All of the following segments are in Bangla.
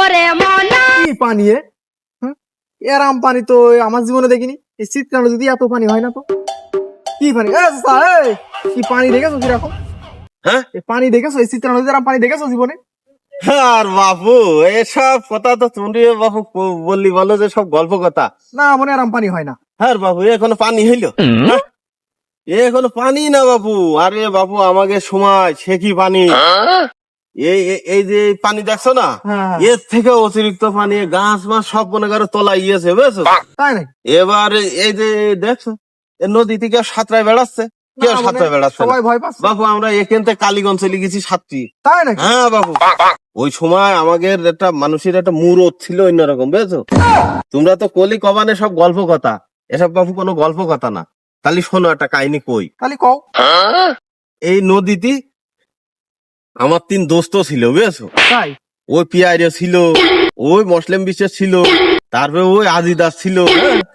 ওরে মনা। কি পানি এ? হ্যাঁ? এরাম পানি তো আমার জীবনে দেখিনি। এই নদীতে এত পানি হয় না তো? কি পানি? কি পানি দেখেছ কীরকম? হ্যাঁ? পানি দেখেছ? এই এরম পানি দেখেছ জীবনে? আর বাপু এসব কথা তো তুমি বাপু বললি বলো যে সব গল্প কথা। না মনে আরাম পানি হয় না। হ্যাঁ বাবু এখনও পানি হইল? হ্যাঁ? এখনও পানি না বাপু। আরে বাপু আমাকে সময় সে কি পানি? এই এই- এই যে পানি দেখছ না? হ্যাঁ, হ্যাঁ। এর থেকে অতিরিক্ত পানি গাছ মাছ সব মনে করো তোলা ইয়েছে বুঝছ? এবার এই যে দেখছ এ নদী থেকে সাঁতরায় বেড়াচ্ছে। কেউ মানে সাঁতরায় বেড়াচ্ছে না। সবাই ভয় পাচ্ছে। বাপু আমরা এখান থেকে কালীগঞ্জ চলে গেছি সাতটি। তাই নাকি? হ্যাঁ বাবু। ওই সময় আমাদের একটা মানুষের একটা মুরত ছিল অন্যরকম বুঝছ? তোমরা তো কলি কবানে সব গল্প কথা। এসব বাবু কোনো গল্প কথা না। তাহলে শোনো একটা কাহিনী কই। তাহলে কও। এই নদীতে আমার তিন দোস্ত ছিল বুঝেছ? তাই? ওই পিয়ারে ছিল ওই মুসলিম বিশ্বের ছিল তারপরে ওই আজিদাস ছিল।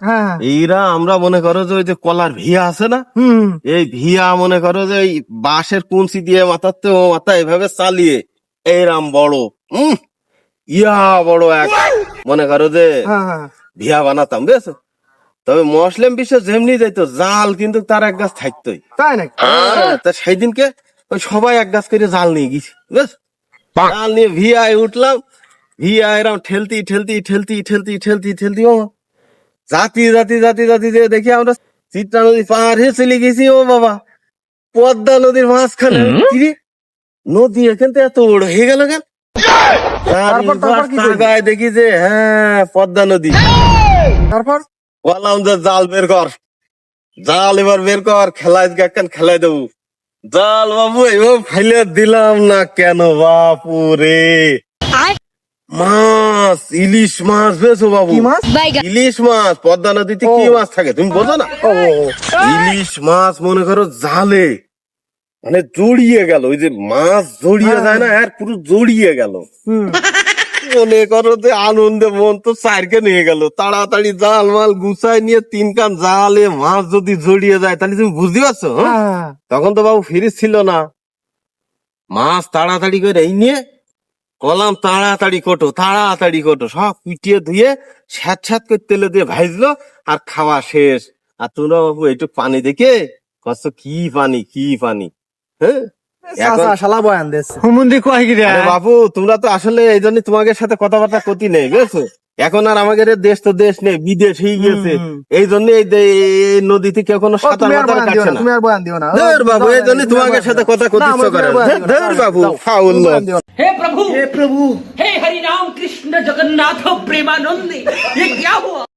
হ্যাঁ। এইরা আমরা মনে করো যে ওই যে কলার ভিয়া আছে না? এই ভিয়া মনে করো যে এই বাঁশের কুঞ্চি দিয়ে মাথাতে ও মাথা এভাবে চালিয়ে এইরাম বড় হম? ইয়া বড় এক। মনে করো যে হ্যাঁ হ্যাঁ। ভিয়া বানাতাম বুঝছ? তবে মুসলিম বিশ্ব যেমনি যাইতো জাল কিন্তু তার এক গাছ থাকতোই। তাই নাকি? তা সেই দিনকে ওই সবাই এক গাছ করে জাল নিয়ে গেছি বুঝ জাল নিয়ে ভিয়ায় উঠলাম ভিয়া এরম ঠেলতি ঠেলতি ঠেলতি ঠেলতি ঠেলতি ঠেলতি ও। জাতি জাতি জাতি জাতি যে দেখি আমরা চিত্রা নদী পার হয়ে চলে গেছি ও বাবা। পদ্মা নদীর মাঝখানে। নদী এখান থেকে এত বড় হয়ে গেল কেন? তারপর দেখি যে হ্যাঁ পদ্মা নদী। তারপর? বললাম যে জাল বের কর। জাল এবার বের কর খেলাই কেন খেলাই দেবো। জাল বাবু এবার ফেলে দিলাম না কেন বাপু রে? মাছ ইলিশ মাছ বেছো বাবু। মাছ? ইলিশ মাছ পদ্মা নদীতে কি মাছ থাকে তুমি বোঝো না। ইলিশ মাছ মনে করো জালে মানে জড়িয়ে গেল ওই যে মাছ জড়িয়ে যায় না আর পুরো জড়িয়ে গেল। মনে করো যে আনন্দে মন তো চারকে নিয়ে গেল। তাড়াতাড়ি জাল মাল গুছাই নিয়ে তিন কান জালে মাছ যদি জড়িয়ে যায় তাহলে তুমি বুঝতে পারছ? হ্যাঁ? হ্যাঁ। তখন তো বাবু ফিরিস ছিল না। মাছ তাড়াতাড়ি করে এই নিয়ে কলাম তাড়াতাড়ি কোটো তাড়াতাড়ি কোটো সব পিটিয়ে ধুয়ে স্যাঁত স্যাঁত করে তেলে দিয়ে ভাজলো আর খাওয়া শেষ। আর তোমরা বাবু একটু পানি দেখে কষ্ট কি পানি কি পানি? হ্যাঁ? শালা বয়ান দিচ্ছে হুমুন্দি কয় কি রে আরে বাবু তোমরা তো আসলে এই জন্য তোমাদের সাথে কথাবার্তা করতে নেই বুঝছো এখন আর আমাদের এ দেশ তো দেশ নেই বিদেশ হয়ে গেছে হুম, হুম। এই জন্য এই দে- এই নদীতে কেউ কোনো ও, সাঁতার তুমি আর মাতার বয়ান দিও কাটছে না না তুমি আর বয়ান দিও না ধর বাবু এই জন্য তোমাদের সাথে কথা না, করতে আমার ইচ্ছা করে তুমি আর বয়ান দিও না। ধর বাবু দাও, ফাউল তুমি বয়ান দিও না। हे प्रभु हे प्रभु हे हरि राम कृष्ण जगन्नाथ प्रेमानंदी ये क्या हुआ